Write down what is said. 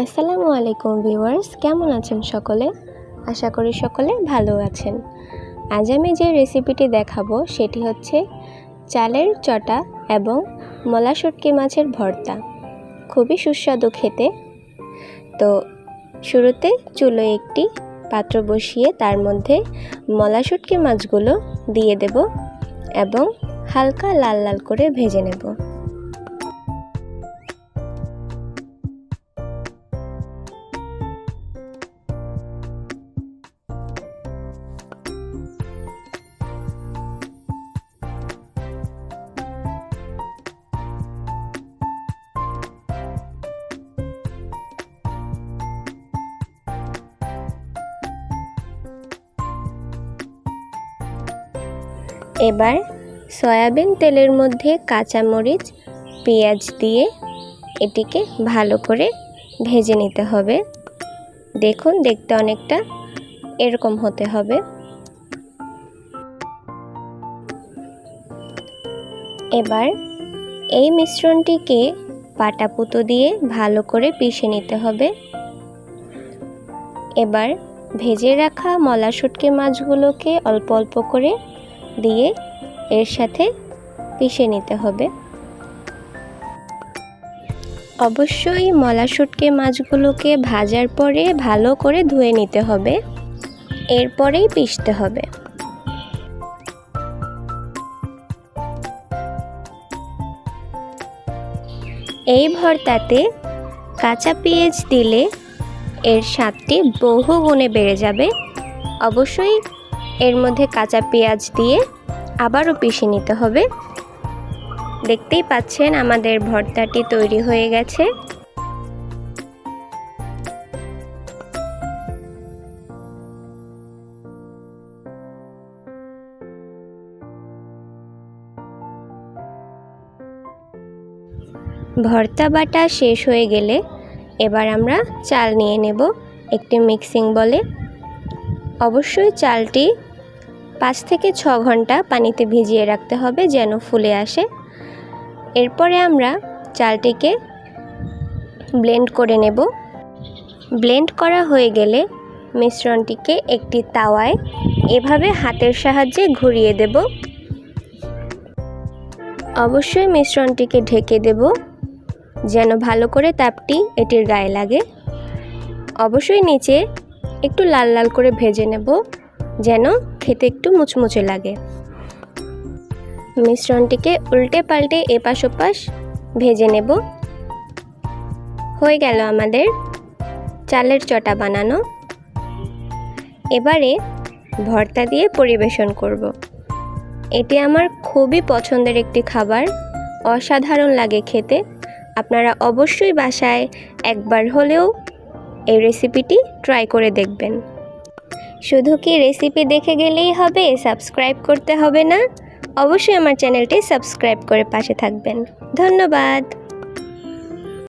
আসসালামু আলাইকুম ভিউয়ার্স, কেমন আছেন সকলে? আশা করি সকলে ভালো আছেন। আজ আমি যে রেসিপিটি দেখাবো সেটি হচ্ছে চালের চটা এবং মলা শুটকি মাছের ভর্তা। খুবই সুস্বাদু খেতে। তো শুরুতে চুলোয় একটি পাত্র বসিয়ে তার মধ্যে মলা শুটকি মাছগুলো দিয়ে দেব এবং হালকা লাল লাল করে ভেজে নেব। এবার সয়াবিন তেলের মধ্যে কাঁচামরিচ, পেঁয়াজ দিয়ে এটিকে ভালো করে ভেজে নিতে হবে। দেখুন, দেখতে অনেকটা এরকম হতে হবে। এবার এই মিশ্রণটিকে পাটাপুতো দিয়ে ভালো করে পিষে নিতে হবে। এবার ভেজে রাখা মলা শুটকি মাছগুলোকে অল্প অল্প করে দিয়ে এর সাথে পিষে নিতে হবে। অবশ্যই মলা শুটকে মাছগুলোকে ভাজার পরে ভালো করে ধুয়ে নিতে হবে। এরপরেই পিষতে হবে। এই ভর্তাতে কাঁচা পেঁয়াজ দিলে এর স্বাদটি বহু গুণে বেড়ে যাবে। অবশ্যই এর মধ্যে কাঁচা পেঁয়াজ দিয়ে আবারও পিষে নিতে হবে। দেখতেই পাচ্ছেন আমাদের ভর্তাটি তৈরি হয়ে গেছে। ভর্তা বাটা শেষ হয়ে গেলে এবার আমরা চাল নিয়ে নেব একটি মিক্সিং বলে। অবশ্যই চালটি পাঁচ থেকে ছ ঘণ্টা পানিতে ভিজিয়ে রাখতে হবে যেন ফুলে আসে। এরপরে আমরা চালটিকে ব্লেন্ড করে নেব। ব্লেন্ড করা হয়ে গেলে মিশ্রণটিকে একটি তাওয়ায় এভাবে হাতের সাহায্যে ঘুরিয়ে দেব। অবশ্যই মিশ্রণটিকে ঢেকে দেব যেন ভালো করে তাপটি এটির গায়ে লাগে। অবশ্যই নিচে একটু লাল লাল করে ভেজে নেব, যেন খেতে একটু মুচমুচে লাগে। মিশ্রণটিকে উল্টে পাল্টে এপাশ ওপাশ ভেজে নেব। হয়ে গেল আমাদের চালের চটা বানানো। এবারে ভর্তা দিয়ে পরিবেশন করব। এটি আমার খুবই পছন্দের একটি খাবার, অসাধারণ লাগে খেতে। আপনারা অবশ্যই বাসায় একবার হলেও এই রেসিপিটি ট্রাই করে দেখবেন। শুধু কি রেসিপি দেখে গেলেই হবে সাবস্ক্রাইব করতে হবে না? অবশ্যই আমার চ্যানেলটি সাবস্ক্রাইব করে পাশে থাকবেন। ধন্যবাদ।